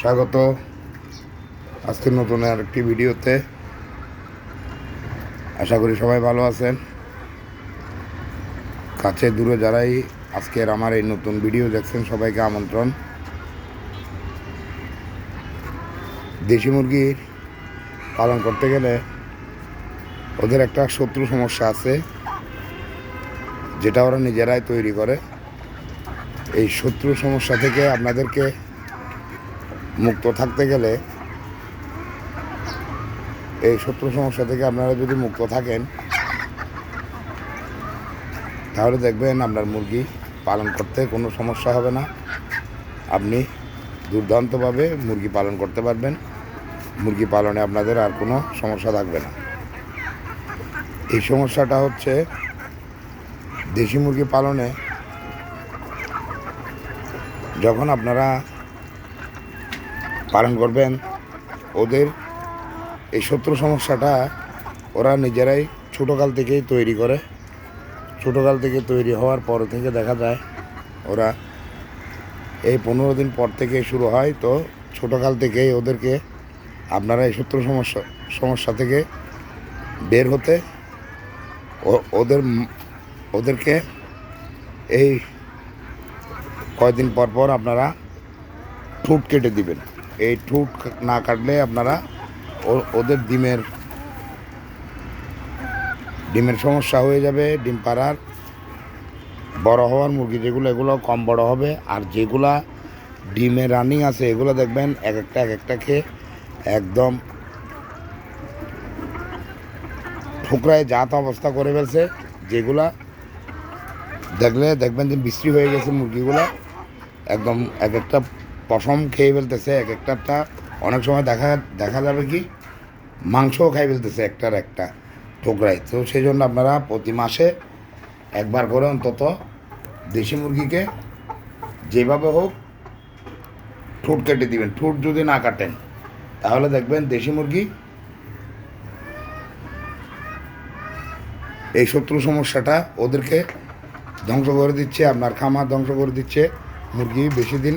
স্বাগত। আজকের নতুন আর একটি ভিডিওতে আশা করি সবাই ভালো আছেন। কাছে দূরে যারাই আজকের আমার এই নতুন ভিডিও দেখছেন, সবাইকে আমন্ত্রণ। দেশি মুরগির পালন করতে গেলে ওদের একটা শত্রু সমস্যা আছে, যেটা ওরা নিজেরাই তৈরি করে। এই শত্রু সমস্যা থেকে আপনাদেরকে মুক্ত থাকতে গেলে এই শত্রু সমস্যা থেকে আপনারা যদি মুক্ত থাকেন, তাহলে দেখবেন আপনার মুরগি পালন করতে কোনো সমস্যা হবে না। আপনি দুর্দান্তভাবে মুরগি পালন করতে পারবেন। মুরগি পালনে আপনাদের আর কোনো সমস্যা থাকবে না। এই সমস্যাটা হচ্ছে দেশি মুরগি পালনে যখন আপনারা পালন করবেন। ওদের এই শত্রু সমস্যাটা ওরা নিজেরাই ছোটোকাল থেকেই তৈরি করে। ছোটোকাল থেকে তৈরি হওয়ার পর থেকে দেখা যায় ওরা এই পনেরো দিন পর থেকে শুরু হয়। তো ছোটোকাল থেকেই ওদেরকে আপনারা এই শত্রু সমস্যা সমস্যা থেকে বের হতে ওদের ওদেরকে এই কয়দিন পর পর আপনারা ঠুট কেটে দিবেন। এই ঠুট না কাটলে আপনারা ওদের ডিমের ডিমের সমস্যা হয়ে যাবে, ডিম পাড়ার বড় হওয়ার মুরগি যেগুলো, এগুলো কম বড় হবে। আর যেগুলা ডিমে রানিং আছে, এগুলো দেখবেন এক একটা এক একটা খেয়ে একদম ঠুকরায় জাত অবস্থা করে ফেলছে। যেগুলা দেখলে দেখবেন যে বিশ্রী হয়ে গেছে মুরগিগুলো। একদম এক একটা পশম খেয়ে ফেলতেছে এক একটাটা অনেক সময় দেখা দেখা যাবে কি? মাংসও খাই ফেলতেছে একটার একটা ঠোকরায় তো সেই জন্য আপনারা প্রতি মাসে একবার করে অন্তত দেশি মুরগিকে যেভাবে হোক ঠোঁট কেটে দিবেন। ঠোঁট যদি না কাটেন, তাহলে দেখবেন দেশি মুরগি এই শত্রু সমস্যাটা ওদেরকে ধ্বংস করে দিচ্ছে, আপনার খামার ধ্বংস করে দিচ্ছে, মুরগি বেশি দিন